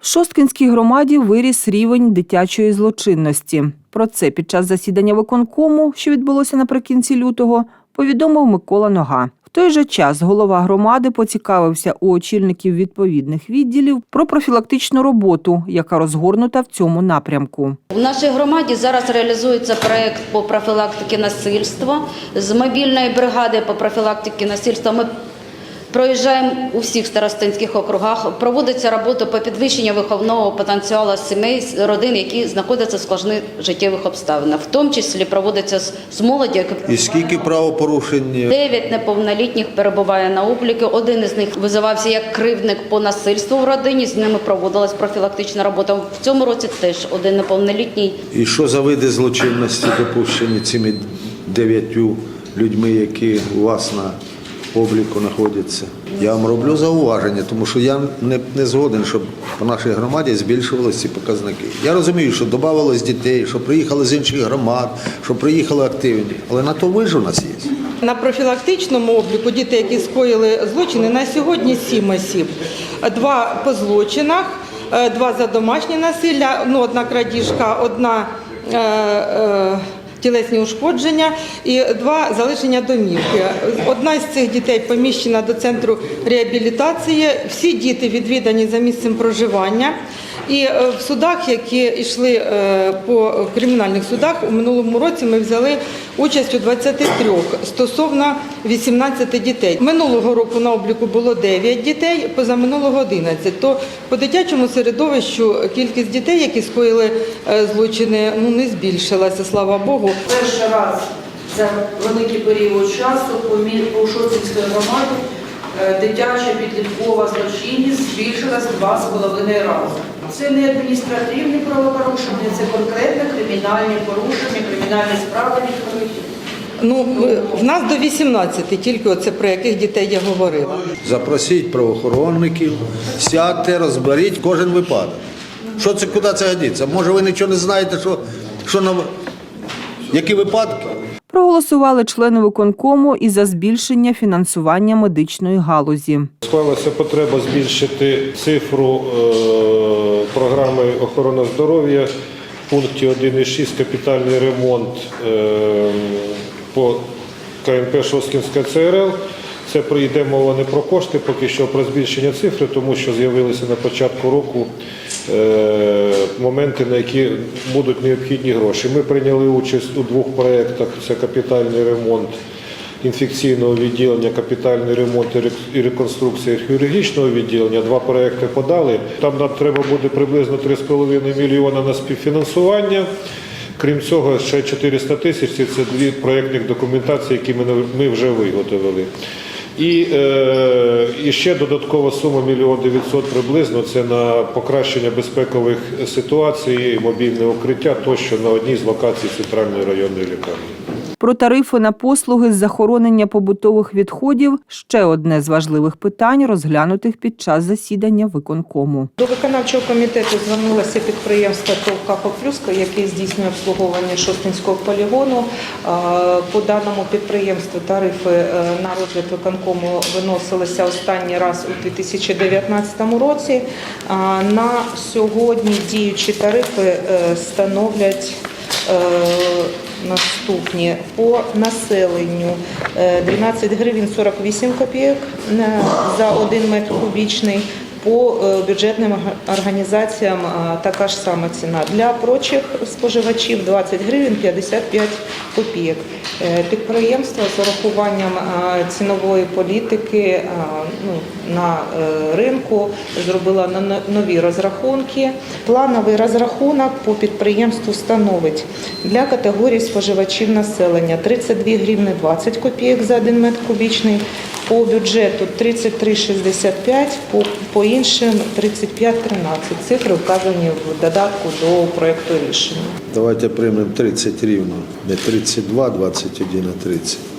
Шосткінській громаді виріс рівень дитячої злочинності. Про це під час засідання виконкому, що відбулося наприкінці лютого, повідомив Микола Нога. В той же час голова громади поцікавився у очільників відповідних відділів про профілактичну роботу, яка розгорнута в цьому напрямку. В нашій громаді зараз реалізується проект по профілактиці насильства. З мобільної бригади по профілактиці насильства ми проїжджаємо у всіх старостинських округах. Проводиться робота по підвищенню виховного потенціалу сімей, родин, які знаходяться в складних життєвих обставинах. В тому числі проводиться з, молоді, яка І скільки правопорушень? Дев'ять неповнолітніх перебуває на обліку. Один із них визивався як кривдник по насильству в родині. З ними проводилась профілактична робота. В цьому році теж один неповнолітній І що за види злочинності допущені цими дев'ятью людьми, які у вас на обліку знаходяться? Я вам роблю зауваження, тому що я не, не згоден, щоб по нашій громаді збільшувалися ці показники. Я розумію, що додавалось дітей, що приїхали з інших громад, що приїхали активні, але на то ви ж у нас є. На профілактичному обліку діти, які скоїли злочини, на сьогодні сім осіб. Два по злочинах, е, два за домашнє насилля, ну, одна крадіжка, одна е, е, тілесні ушкодження і два залишення домівки. Одна з цих дітей поміщена до центру реабілітації. Всі діти відвідані за місцем проживання. І е, в судах, які йшли е, по кримінальних судах, у минулому році ми взяли участь у 23 стосовно 18 дітей. Минулого року на обліку було 9 дітей, позаминулого 11. То по дитячому середовищу кількість дітей, які скоїли е, злочини, ну не збільшилася, слава Богу. Перший раз за великий період часу по Шосткінській громаді дитяча підліткова злочинність збільшилась в два з половиною рази. Це не адміністративні правопорушення, це конкретно кримінальні порушення, кримінальні справи відкриті. Ну в- в нас до 18, тільки оце про яких дітей я говорила. Запросіть правоохоронників, сядьте, розберіть кожен випадок. Що це, куди це годиться? Може, ви нічого не знаєте, що, що на які випадки? Проголосували члени виконкому і за збільшення фінансування медичної галузі. Склалася потреба збільшити цифру е, програми охорони здоров'я в пункті 1.6 капітальний ремонт е, по КНП Шоскінська ЦРЛ. Це прийде мова не про кошти, поки що про збільшення цифри, тому що з'явилися на початку року е, моменти, на які будуть необхідні гроші. Ми прийняли участь у двох проєктах: це капітальний ремонт інфекційного відділення, капітальний ремонт і реконструкція хірургічного відділення. Два проекти подали. Там нам треба буде приблизно 3,5 мільйона на співфінансування. Крім цього, ще 400 тисяч це дві проєктних документації, які ми вже виготовили. І, е, і ще додаткова сума мільйон 900 приблизно це на покращення безпекових ситуацій, мобільне укриття тощо на одній з локацій центральної районної лікарні. Про тарифи на послуги з захоронення побутових відходів ще одне з важливих питань, розглянутих під час засідання виконкому. До виконавчого комітету звернулося підприємство ТОВ «Капа Плюска, яке здійснює обслуговування Шостинського полігону. По даному підприємству тарифи е, на розгляд виконкому виносилися останній раз у 2019 році. На сьогодні діючі тарифи е, становлять наступні по населенню е, 12 гривень 48 копійок е, за 1 метр кубічний. По е, бюджетним організаціям е, така ж сама ціна. Для прочих споживачів 20 гривень 55 копійок. Е, Підприємство з урахуванням е, цінової політики е, ну, на ринку на- нові розрахунки. Плановий розрахунок по підприємству становить для категорії споживачів населення 32 гривни 20 копійок за 1 метр кубічний, по бюджету 33,65, по, по іншим 35,13. Цифри вказані в додатку до проекту рішення. Давайте приймемо 30 рівно, не 32, 21, и 30.